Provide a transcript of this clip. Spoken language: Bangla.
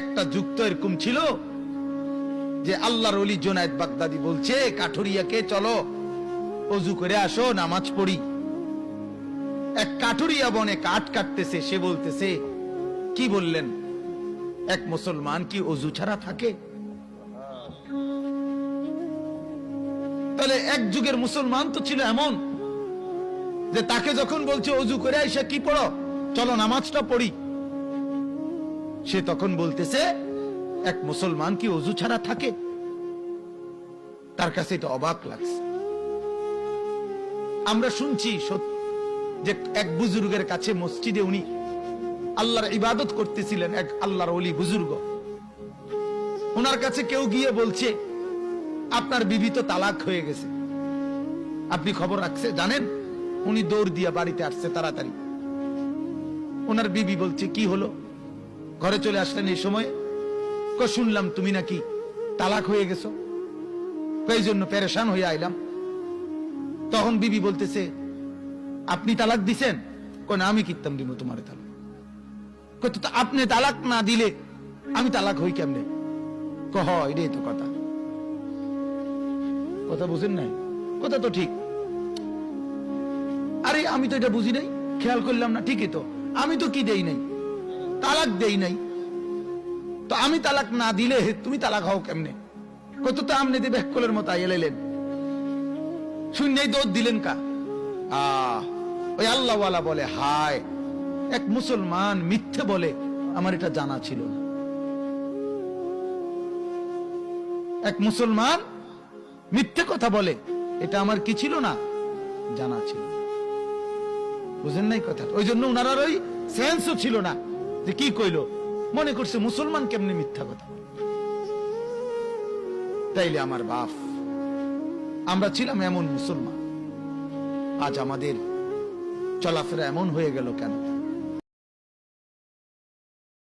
একটা যুক্ত এরকম ছিল যে আল্লাহর অলি জোনায়েদ বাগদাদি বলছে, কাঠুরিয়াকে চলো, অজু করে আসো, নামাজ পড়ি। এক কাঠুরিয়া বনে কাঠ কাটতেছে, সে বলতেছে, কি বললেন? এক মুসলমান কি অজু ছাড়া থাকে? তাহলে এক যুগের মুসলমান তো ছিল এমন যে তাকে যখন বলছে, অজু করে আইসা কি পড়ো? চলো নামাজটা পড়ি। সে তখন বলতেছে, এক মুসলমান কি অজু ছাড়া থাকে? তার কাছে এটা অবাক লাগছে। আমরা শুনছি যে এক বুজুর্গের কাছে মসজিদে উনি আল্লাহর ইবাদত করতেছিলেন, এক আল্লাহর অলি বুজুর্গ। ওনার কাছে কেউ গিয়ে বলছে, আপনার বিবি তো তালাক হয়ে গেছে। আপনি খবর রাখছে, জানেন? উনি দৌড় দিয়ে বাড়িতে আসছে তাড়াতাড়ি। ওনার বিবি বলছে, কি হলো? ঘরে চলে আসলেন এই সময়। ক শুনলাম তুমি নাকি তালাক হয়ে গেছো। এই জন্য প্যারেশান হয়ে আইলাম। তখন বিবি বলতেছে, আপনি তালাক দিছেন? কোন আমি কিতাম দিব তোমার তালাক। তো আপনি তালাক না দিলে আমি তালাক হই কেমনে? কহ এটাই তো কথা। কথা বুঝেন নাই? কথা তো ঠিক। আরে, আমি তো এটা বুঝি নাই। খেয়াল করলাম না, ঠিকই তো। আমি তো কি দেই নাই? তালাক দেই নাই। তো আমি তালাক না দিলে তুমি তালাক হও কেমনে? কত তো আমনে দিয়ে ব্যাককলের মতো এলেলেন শূন্যই দিলেন কা? ওই আল্লাহওয়ালা বলে, হায়, এক মুসলমান মিথ্যে বলে আমার এটা জানা ছিল না। এক মুসলমান মিথ্যে কথা বলে, এটা আমার কি ছিল না? জানা ছিল বুঝেন নাই কথা ওই জন্য ওনার ওই সেন্সও ছিল না। যে কি কইলো? মনে করছে মুসলমান কেমনে মিথ্যা কথা? তাইলে আমার বাপ, আমরা ছিলাম এমন মুসলমান। আজ আমাদের চলাফেরা এমন হয়ে গেল কেন?